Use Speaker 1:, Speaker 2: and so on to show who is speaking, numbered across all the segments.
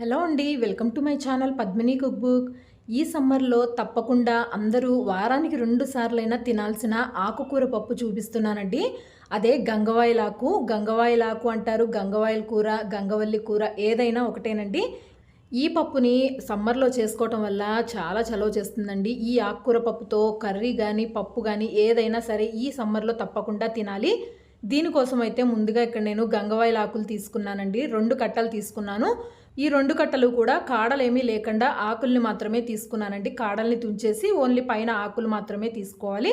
Speaker 1: Hello అండి welcome to my channel Padmini cook book. ఈ సమ్మర్లో తప్పకుండా అందరూ వారానికి రెండు సార్లైనా తినాల్సిన ఆకుకూర పప్పు చూపిస్తున్నానండి. అదే గంగవాయిలాకు గంగవాయిలాకు అంటారు గంగవాయిల కూర గంగవల్లి కూర ఏదైనా ఒకటేనండి. ఈ పప్పుని సమ్మర్లో చేసుకోవటం వల్ల చాలా చలవ చేస్తుందండి. ఈ ఆకుకూర పప్పుతో కర్రీ కానీ పప్పు కానీ ఏదైనా సరే ఈ సమ్మర్లో తప్పకుండా తినాలి. దీనికోసం అయితే ముందుగా ఇక్కడ నేను గంగవాయిల ఆకులు తీసుకున్నానండి. రెండు కట్టలు తీసుకున్నాను. ఈ రెండు కట్టలు కూడా కాడలేమీ లేకుండా ఆకుల్ని మాత్రమే తీసుకున్నానండి. కాడల్ని తుంచేసి ఓన్లీ పైన ఆకులు మాత్రమే తీసుకోవాలి.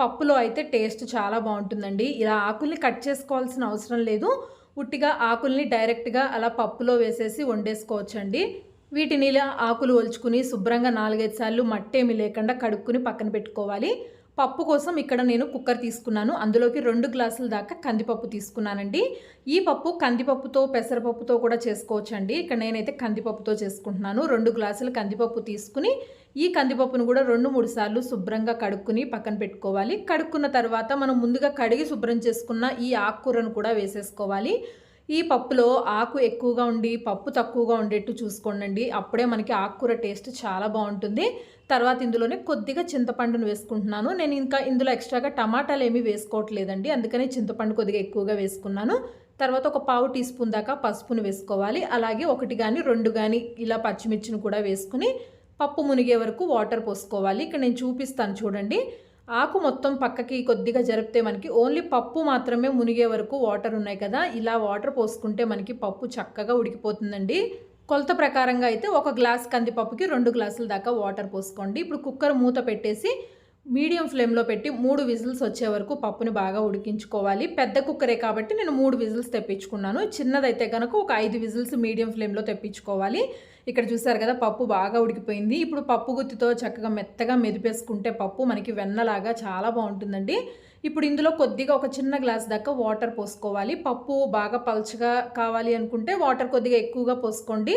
Speaker 1: పప్పులో అయితే టేస్ట్ చాలా బాగుంటుందండి. ఇలా ఆకుల్ని కట్ చేసుకోవాల్సిన అవసరం లేదు. ఉట్టిగా ఆకుల్ని డైరెక్ట్గా అలా పప్పులో వేసేసి వండేసుకోవచ్చండి. వీటిని ఇలా ఆకులు ఒలుచుకుని శుభ్రంగా నాలుగైదు సార్లు మట్టేమి లేకుండా కడుక్కుని పక్కన పెట్టుకోవాలి. పప్పు కోసం ఇక్కడ నేను కుక్కర్ తీసుకున్నాను. అందులోకి రెండు గ్లాసుల దాకా కందిపప్పు తీసుకున్నానండి. ఈ పప్పు కందిపప్పుతో పెసరపప్పుతో కూడా చేసుకోవచ్చండి. ఇక్కడ నేనైతే కందిపప్పుతో చేసుకుంటున్నాను. రెండు గ్లాసులు కందిపప్పు తీసుకుని ఈ కందిపప్పును కూడా రెండు మూడు సార్లు శుభ్రంగా కడుక్కుని పక్కన పెట్టుకోవాలి. కడుక్కున్న తర్వాత మనం ముందుగా కడిగి శుభ్రం చేసుకున్న ఈ ఆకుకూరను కూడా వేసేసుకోవాలి. ఈ పప్పులో ఆకు ఎక్కువగా ఉండి పప్పు తక్కువగా ఉండేట్టు చూసుకోండి అప్పుడే మనకి ఆకుకూర టేస్ట్ చాలా బాగుంటుంది. తర్వాత ఇందులోనే కొద్దిగా చింతపండును వేసుకుంటున్నాను. నేను ఇంకా ఇందులో ఎక్స్ట్రాగా టమాటాలు ఏమీ వేసుకోవట్లేదండి. అందుకనే చింతపండు కొద్దిగా ఎక్కువగా వేసుకున్నాను. తర్వాత ఒక పావు టీ స్పూన్ దాకా పసుపును వేసుకోవాలి. అలాగే ఒకటి కానీ రెండు కానీ ఇలా పచ్చిమిర్చిని కూడా వేసుకుని పప్పు మునిగే వరకు వాటర్ పోసుకోవాలి. ఇక్కడ నేను చూపిస్తాను చూడండి. ఆకు మొత్తం పక్కకి కొద్దిగా జరిపితే మనకి ఓన్లీ పప్పు మాత్రమే మునిగే వరకు వాటర్ ఉన్నాయి కదా ఇలా వాటర్ పోసుకుంటే మనకి పప్పు చక్కగా ఉడికిపోతుందండి. కొలత ప్రకారంగా అయితే ఒక గ్లాస్ కందిపప్పుకి రెండు గ్లాసుల దాకా వాటర్ పోసుకోండి. ఇప్పుడు కుక్కర్ మూత పెట్టేసి మీడియం ఫ్లేమ్లో పెట్టి మూడు విజిల్స్ వచ్చే వరకు పప్పుని బాగా ఉడికించుకోవాలి. పెద్ద కుక్కరే కాబట్టి నేను మూడు విజిల్స్ తెప్పించుకున్నాను. చిన్నదైతే కనుక ఒక ఐదు విజిల్స్ మీడియం ఫ్లేమ్లో తెప్పించుకోవాలి. ఇక్కడ చూసారు కదా పప్పు బాగా ఉడికిపోయింది. ఇప్పుడు పప్పు గుత్తితో చక్కగా మెత్తగా మెదిపేసుకుంటే పప్పు మనకి వెన్నలాగా చాలా బాగుంటుందండి. ఇప్పుడు ఇందులో కొద్దిగా ఒక చిన్న గ్లాస్ దాకా వాటర్ పోసుకోవాలి. పప్పు బాగా పల్చగా కావాలి అనుకుంటే వాటర్ కొద్దిగా ఎక్కువగా పోసుకోండి.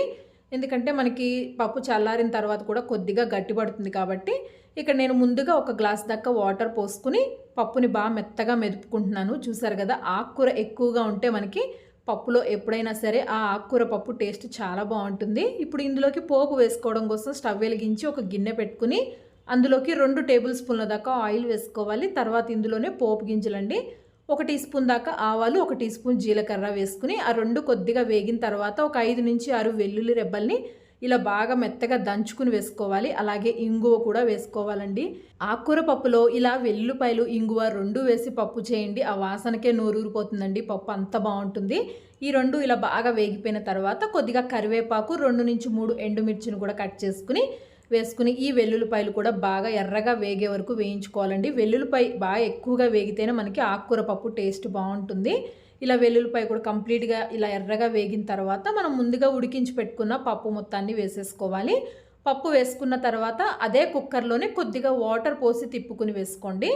Speaker 1: ఎందుకంటే మనకి పప్పు చల్లారిన తర్వాత కూడా కొద్దిగా గట్టిపడుతుంది కాబట్టి ఇక్కడ నేను ముందుగా ఒక గ్లాస్ దాకా వాటర్ పోసుకుని పప్పుని బాగా మెత్తగా మెదుపుకుంటున్నాను. చూసారు కదా ఆకుకూర ఎక్కువగా ఉంటే మనకి పప్పులో ఎప్పుడైనా సరే ఆ ఆకుకూర పప్పు టేస్ట్ చాలా బాగుంటుంది. ఇప్పుడు ఇందులోకి పోపు వేసుకోవడం కోసం స్టవ్ వెలిగించి ఒక గిన్నె పెట్టుకుని అందులోకి రెండు టేబుల్ స్పూన్ల దాకా ఆయిల్ వేసుకోవాలి. తర్వాత ఇందులోనే పోపు గింజలండి. ఒక టీ స్పూన్ దాకా ఆవాలు ఒక టీ స్పూన్ జీలకర్ర వేసుకుని ఆ రెండు కొద్దిగా వేగిన తర్వాత ఒక ఐదు నుంచి ఆరు వెల్లుల్లి రెబ్బల్ని ఇలా బాగా మెత్తగా దంచుకుని వేసుకోవాలి. అలాగే ఇంగువ కూడా వేసుకోవాలండి. ఆకుకూర పప్పులో ఇలా వెల్లుపాయలు ఇంగువ రెండు వేసి పప్పు చేయండి. ఆ వాసనకే నోరూరిపోతుందండి. పప్పు అంత బాగుంటుంది. ఈ రెండు ఇలా బాగా వేగిపోయిన తర్వాత కొద్దిగా కరివేపాకు రెండు నుంచి మూడు ఎండుమిర్చిని కూడా కట్ చేసుకుని వేసుకుని ఈ వెల్లుల్లిపాయలు కూడా బాగా ఎర్రగా వేగే వరకు వేయించుకోవాలండి. వెల్లుల్లిపాయ బాగా ఎక్కువగా వేగితేనే మనకి ఆకుకూర పప్పు టేస్ట్ బాగుంటుంది. ఇలా వెల్లుల్లిపాయ కూడా కంప్లీట్గా ఇలా ఎర్రగా వేగిన తర్వాత మనం ముందుగా ఉడికించి పెట్టుకున్న పప్పు మొత్తాన్ని వేసేసుకోవాలి. పప్పు వేసుకున్న తర్వాత అదే కుక్కర్లోనే కొద్దిగా వాటర్ పోసి తిప్పుకుని వేసుకోండి.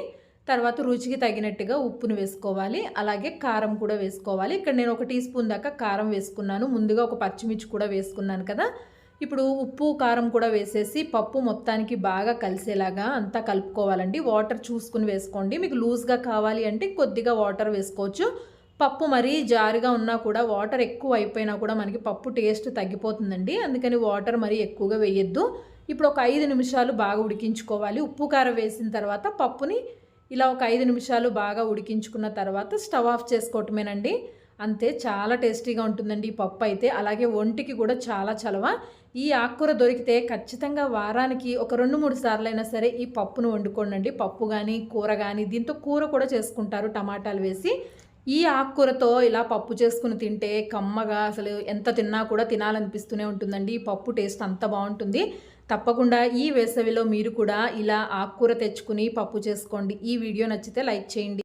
Speaker 1: తర్వాత రుచికి తగినట్టుగా ఉప్పును వేసుకోవాలి. అలాగే కారం కూడా వేసుకోవాలి. ఇక్కడ నేను ఒక టీ స్పూన్ దాకా కారం వేసుకున్నాను. ముందుగా ఒక పచ్చిమిర్చి కూడా వేసుకున్నాను కదా. ఇప్పుడు ఉప్పు కారం కూడా వేసేసి పప్పు మొత్తానికి బాగా కలిసేలాగా అంతా కలుపుకోవాలండి. వాటర్ చూసుకుని వేసుకోండి. మీకు లూజ్గా కావాలి అంటే కొద్దిగా వాటర్ వేసుకోవచ్చు. పప్పు మరీ జారుగా ఉన్నా కూడా వాటర్ ఎక్కువ అయిపోయినా కూడా మనకి పప్పు టేస్ట్ తగ్గిపోతుందండి. అందుకని వాటర్ మరీ ఎక్కువగా వేయొద్దు. ఇప్పుడు ఒక ఐదు నిమిషాలు బాగా ఉడికించుకోవాలి. ఉప్పు కారం వేసిన తర్వాత పప్పుని ఇలా ఒక ఐదు నిమిషాలు బాగా ఉడికించుకున్న తర్వాత స్టవ్ ఆఫ్ చేసుకోవటమేనండి. అంతే చాలా టేస్టీగా ఉంటుందండి ఈ పప్పు అయితే. అలాగే ఒంటికి కూడా చాలా చలవ. ఈ ఆకుకూర దొరికితే ఖచ్చితంగా వారానికి ఒక రెండు మూడు సార్లు అయినా సరే ఈ పప్పును వండుకోండి పప్పు కానీ కూర కానీ దీంతో కూర కూడా చేసుకుంటారు టమాటాలు వేసి. ఈ ఆకుకూరతో ఇలా పప్పు చేసుకుని తింటే కమ్మగా అసలు ఎంత తిన్నా కూడా తినాలనిపిస్తూనే ఉంటుందండి. ఈ పప్పు టేస్ట్ అంత బాగుంటుంది. తప్పకుండా ఈ వేసవిలో మీరు కూడా ఇలా ఆకుకూర తెచ్చుకుని పప్పు చేసుకోండి. ఈ వీడియో నచ్చితే లైక్ చేయండి.